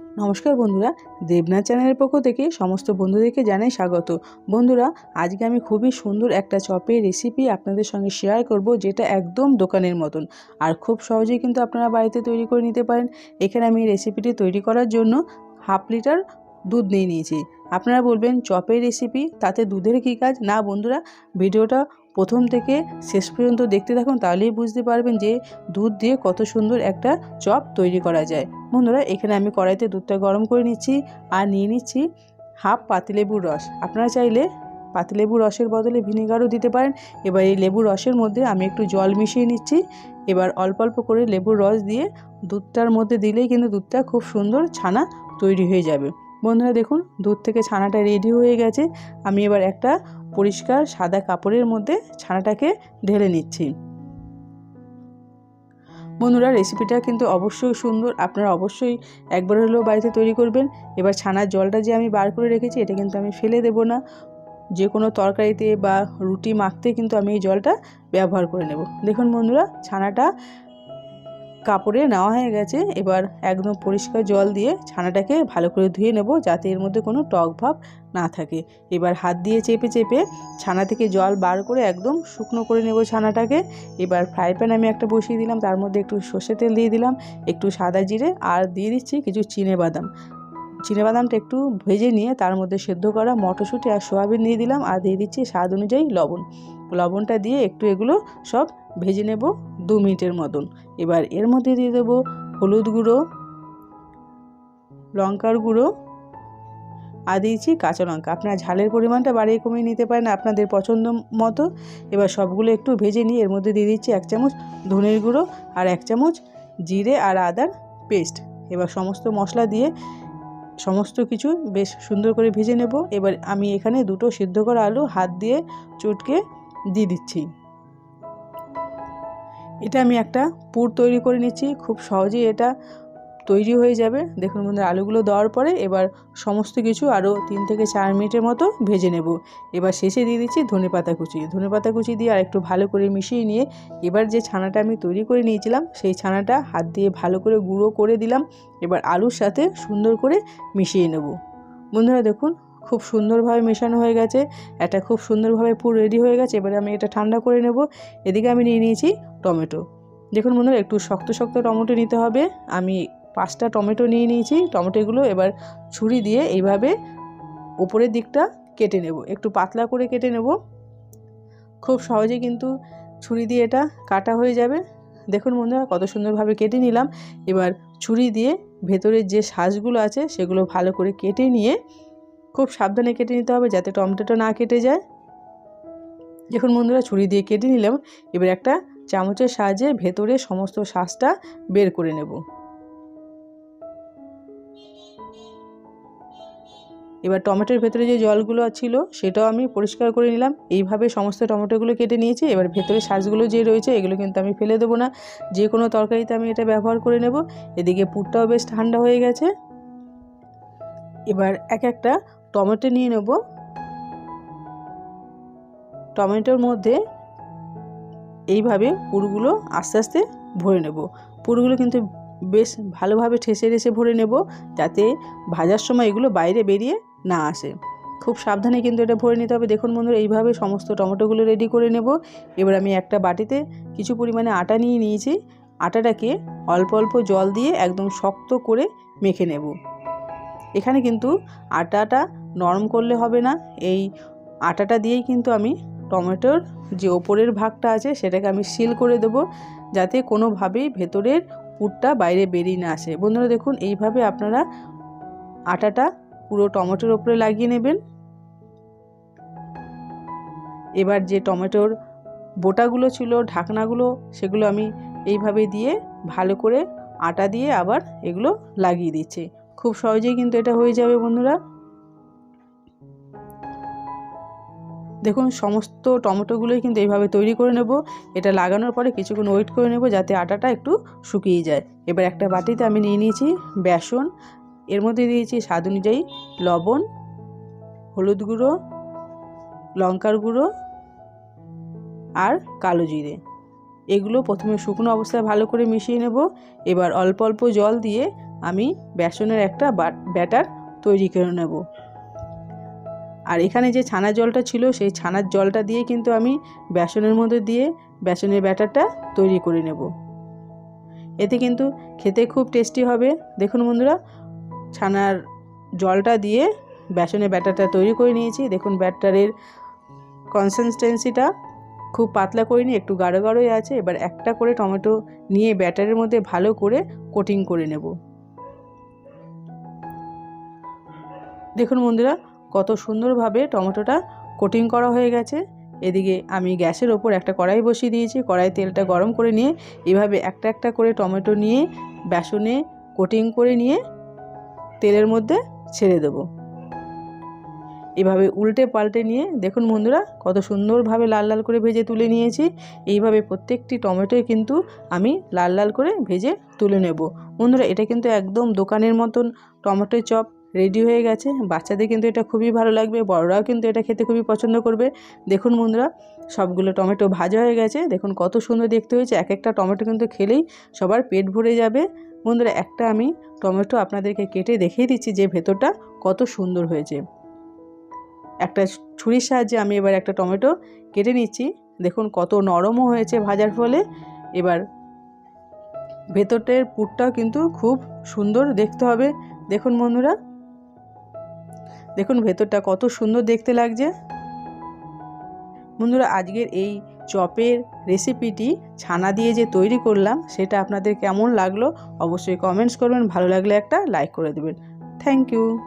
নমস্কার বন্ধুরা, দেবনাথ চ্যানেলের পক্ষ থেকে সমস্ত বন্ধুদেরকে জানাই স্বাগত। বন্ধুরা, আজকে আমি খুবই সুন্দর একটা চপের রেসিপি আপনাদের সঙ্গে শেয়ার করব যেটা একদম দোকানের মতন। আর খুব সহজেই কিন্তু আপনারা বাড়িতে তৈরি করে নিতে পারেন। এখানে আমি রেসিপিটি তৈরি করার জন্য হাফ লিটার দুধ নিয়ে নিয়েছি। আপনারা বলবেন, চপের রেসিপি তাতে দুধের কী কাজ? না বন্ধুরা, ভিডিওটা প্রথম থেকে শেষ পর্যন্ত দেখতে থাকুন, তাহলেই বুঝতে পারবেন যে দুধ দিয়ে কত সুন্দর একটা চপ তৈরি করা যায়। বন্ধুরা, এখানে আমি কড়াইতে দুধটা গরম করে নিচ্ছি আর নিয়ে নিচ্ছি হাফ পাতিলেবুর রস। আপনারা চাইলে পাতিলেবুর রসের বদলে ভিনেগারও দিতে পারেন। এবার এই লেবুর রসের মধ্যে আমি একটু জল মিশিয়ে নিচ্ছি। এবার অল্প অল্প করে লেবুর রস দিয়ে দুধটার মধ্যে দিলেই কিন্তু দুধটা খুব সুন্দর ছানা তৈরি হয়ে যাবে। বন্ধুরা, দেখুন, দুধ থেকে ছানাটা রেডি হয়ে গেছে। আমি এবার একটা পরিষ্কার সাদা কাপড়ের মধ্যে ছানাটাকে ঢেলে নিচ্ছি। বন্ধুরা রেসিপিটা কিন্তু অবশ্যই সুন্দর। আপনারা অবশ্যই একবার হলেও বাড়িতে তৈরি করবেন। এবার ছানার জলটা যে আমি বার করে রেখেছি, এটা কিন্তু আমি ফেলে দেব না। যে কোনো তরকারিতে বা রুটি মাখতে কিন্তু আমি এই জলটা ব্যবহার করে নেব। দেখুন বন্ধুরা, ছানাটা কাপড়ে নেওয়া হয়ে গেছে। এবার একদম পরিষ্কার জল দিয়ে ছানাটাকে ভালো করে ধুয়ে নেব যাতে এর মধ্যে কোনো টক ভাব না থাকে। এবার হাত দিয়ে চেপে চেপে ছানা থেকে জল বার করে একদম শুকনো করে নেব ছানাটাকে। এবার ফ্রাই প্যান আমি একটা বসিয়ে দিলাম, তার মধ্যে একটু সর্ষে তেল দিয়ে দিলাম, একটু সাদা জিরে আর দিয়ে দিচ্ছি কিছু চিনে বাদাম। বাদামটা একটু ভেজে নিয়ে তার মধ্যে সেদ্ধ করা মটরশুঁটি আর সোয়াবিন দিয়ে দিলাম আর দিয়ে দিচ্ছি স্বাদ অনুযায়ী লবণ। লবণটা দিয়ে একটু এগুলো সব ভেজে নেব। দু মিনিটের মতন। এবার এর মধ্যে দিয়ে দেবো হলুদ গুঁড়ো, লঙ্কার গুঁড়ো, আর দিয়েছি কাঁচা লঙ্কা। আপনারা ঝালের পরিমাণটা বাড়িয়ে কমিয়ে নিতে পারেন আপনাদের পছন্দ মতো। এবার সবগুলো একটু ভেজে নিয়ে এর মধ্যে দিয়ে দিচ্ছি এক চামচ ধনের গুঁড়ো আর এক চামচ জিরে আর আদার পেস্ট। এবার সমস্ত মশলা দিয়ে সমস্ত কিছু বেশ সুন্দর করে ভেজে নেব। এবার আমি এখানে দুটো সিদ্ধ করা আলু হাত দিয়ে চটকে দিয়ে দিচ্ছি। এটা আমি একটা পুর তৈরি করে নিচ্ছি, খুব সহজেই এটা তৈরি হয়ে যাবে। দেখুন বন্ধুরা, আলুগুলো দেওয়ার পরে এবার সমস্ত কিছু আরও তিন থেকে চার মিনিটের মতো ভেজে নেব। এবার শেষে দিয়ে দিচ্ছি ধনে পাতা কুচি। ধনে পাতা কুচি দিয়ে আর একটু ভালো করে মিশিয়ে নিয়ে এবার যে ছানাটা আমি তৈরি করে নিয়েছিলাম, সেই ছানাটা হাত দিয়ে ভালো করে গুঁড়ো করে দিলাম। এবার আলুর সাথে সুন্দর করে মিশিয়ে নেব। বন্ধুরা দেখুন খুব সুন্দরভাবে মেশানো হয়ে গেছে। এটা খুব সুন্দরভাবে পুরো রেডি হয়ে গেছে। এবারে আমি এটা ঠান্ডা করে নেব। এদিকে আমি নিয়ে নিয়েছি টমেটো। দেখুন বন্ধুরা, একটু শক্ত শক্ত টমেটো নিতে হবে। আমি পাঁচটা টমেটো নিয়ে নিয়েছি। টমেটোগুলো এবার ছুরি দিয়ে এইভাবে উপরের দিকটা কেটে নেব। একটু পাতলা করে কেটে নেব। খুব সহজে কিন্তু ছুরি দিয়ে এটা কাটা হয়ে যাবে। দেখুন বন্ধুরা, কত সুন্দরভাবে কেটে নিলাম। এবার ছুরি দিয়ে ভেতরের যে শ্বাসগুলো আছে, সেগুলো ভালো করে কেটে নিয়ে খুব সাবধানে কেটে নিতে হবে যাতে টমেটোটা না কেটে যায়। দেখুন বন্ধুরা ছুরি দিয়ে কেটে নিলাম, এবার একটা চামচের সাহায্যে ভেতরে সমস্ত শ্বাসটা বের করে নেব। এবার টমেটোর ভেতরে যে জলগুলো ছিল, সেটাও আমি পরিষ্কার করে নিলাম। এইভাবে সমস্ত টমেটোগুলো কেটে নিয়েছি। এবার ভেতরে শ্বাসগুলো যে রয়েছে, এগুলো কিন্তু আমি ফেলে দেবো না। যে কোনো তরকারিতে আমি এটা ব্যবহার করে নেব। এদিকে পুরটাও বেশ ঠান্ডা হয়ে গেছে। এবার এক একটা টমেটো নিয়ে নেব। টমেটোর মধ্যে এইভাবে পুরগুলো আস্তে আস্তে ভরে নেব। পুরগুলো কিন্তু বেশ ভালোভাবে ঠেসে ঠেসে ভরে নেব যাতে ভাজার সময় এগুলো বাইরে বেরিয়ে না আসে। খুব সাবধানে কিন্তু এটা ভরে নিতে হবে। দেখুন বন্ধুরা, এইভাবে সমস্ত টমেটোগুলো রেডি করে নেব। এবার আমি একটা বাটিতে কিছু পরিমাণে আটা নিয়ে নিয়েছি। আটাটাকে অল্প অল্প জল দিয়ে একদম শক্ত করে মেখে নেব। এখানে কিন্তু আটাটা নরম করলে হবে না। এই আটাটা দিয়েই কিন্তু আমি টমেটোর যে ওপরের ভাগটা আছে সেটাকে আমি সিল করে দেব, যাতে কোনোভাবেই ভেতরের পুরটা বাইরে বেরিয়ে না আসে। বন্ধুরা দেখুন, এইভাবে আপনারা আটাটা পুরো টমেটোর ওপরে লাগিয়ে নেবেন। এবার যে টমেটোর বোটাগুলো ছিল, ঢাকনাগুলো, সেগুলো আমি এইভাবে দিয়ে ভালো করে আটা দিয়ে আবার এগুলো লাগিয়ে দিচ্ছি। খুব সহজেই কিন্তু এটা হয়ে যাবে বন্ধুরা। দেখুন, সমস্ত টমেটোগুলোই কিন্তু এইভাবে তৈরি করে নেব। এটা লাগানোর পরে কিছুক্ষণ ওয়েট করে নেব যাতে আটাটা একটু শুকিয়ে যায়। এবার একটা বাটিতে আমি নিয়ে নিয়েছি বেসন, এর মধ্যে দিয়েছি স্বাদ অনুযায়ী লবণ, হলুদ গুঁড়ো, লঙ্কার গুঁড়ো আর কালো জিরে। এগুলো প্রথমে শুকনো অবস্থায় ভালো করে মিশিয়ে নেব। এবার অল্প অল্প জল দিয়ে আমি বেসনের একটা ব্যাটার তৈরি করে নেব। আর এখানে যে ছানার জলটা ছিল, সেই ছানার জলটা দিয়ে কিন্তু আমি বেসনের মধ্যে দিয়ে বেসনের ব্যাটারটা তৈরি করে নেব। এতে কিন্তু খেতে খুব টেস্টি হবে। দেখুন বন্ধুরা, ছানার জলটা দিয়ে বেসনের ব্যাটারটা তৈরি করে নিয়েছি। দেখুন, ব্যাটারের কনসিস্টেন্সিটা খুব পাতলা করিনি একটু গাঢ় গাঢ়ই আছে। এবার একটা করে টমেটো নিয়ে ব্যাটারের মধ্যে ভালো করে কোটিং করে নেব। দেখুন বন্ধুরা কত সুন্দরভাবে টমেটোটা কোটিং করা হয়ে গেছে। এদিকে আমি গ্যাসের ওপর একটা কড়াই বসিয়ে দিয়েছি। কড়াই তেলটা গরম করে নিয়ে এভাবে একটা একটা করে টমেটো নিয়ে বেসনে কোটিং করে নিয়ে তেলের মধ্যে ছেড়ে দেবো। এভাবে উল্টে পাল্টে নিয়ে দেখুন বন্ধুরা, কত সুন্দরভাবে লাল লাল করে ভেজে তুলে নিয়েছি। এইভাবে প্রত্যেকটি টমেটোই কিন্তু আমি লাল লাল করে ভেজে তুলে নেব। বন্ধুরা, এটা কিন্তু একদম দোকানের মতন টমেটো চপ। রেডি হয়ে গেছে। বাচ্চাদের কিন্তু এটা খুবই ভালো লাগবে, বড়রাও কিন্তু এটা খেতে খুবই পছন্দ করবে। দেখুন বন্ধুরা, সবগুলো টমেটো ভাজা হয়ে গেছে। দেখুন কত সুন্দর দেখতে হয়েছে। এক একটা টমেটো কিন্তু খেলেই সবার পেট ভরে যাবে। বন্ধুরা, একটা আমি টমেটো আপনাদেরকে কেটে দেখিয়ে দিচ্ছি যে ভেতরটা কত সুন্দর হয়েছে। একটা ছুরির সাহায্যে আমি এবার একটা টমেটো কেটে নিচ্ছি। দেখুন কত নরমও হয়েছে ভাজার ফলে। এবার ভেতরটার পুরটাও কিন্তু খুব সুন্দর দেখতে হবে। দেখুন বন্ধুরা দেখুন ভেতরটা কত সুন্দর দেখতে লাগছে। বন্ধুরা, আজকের এই চপের রেসিপিটি ছানা দিয়ে যে তৈরি করলাম, সেটা আপনাদের কেমন লাগল? অবশ্যই কমেন্টস করবেন, ভালো লাগলে একটা লাইক করে দেবেন। Thank you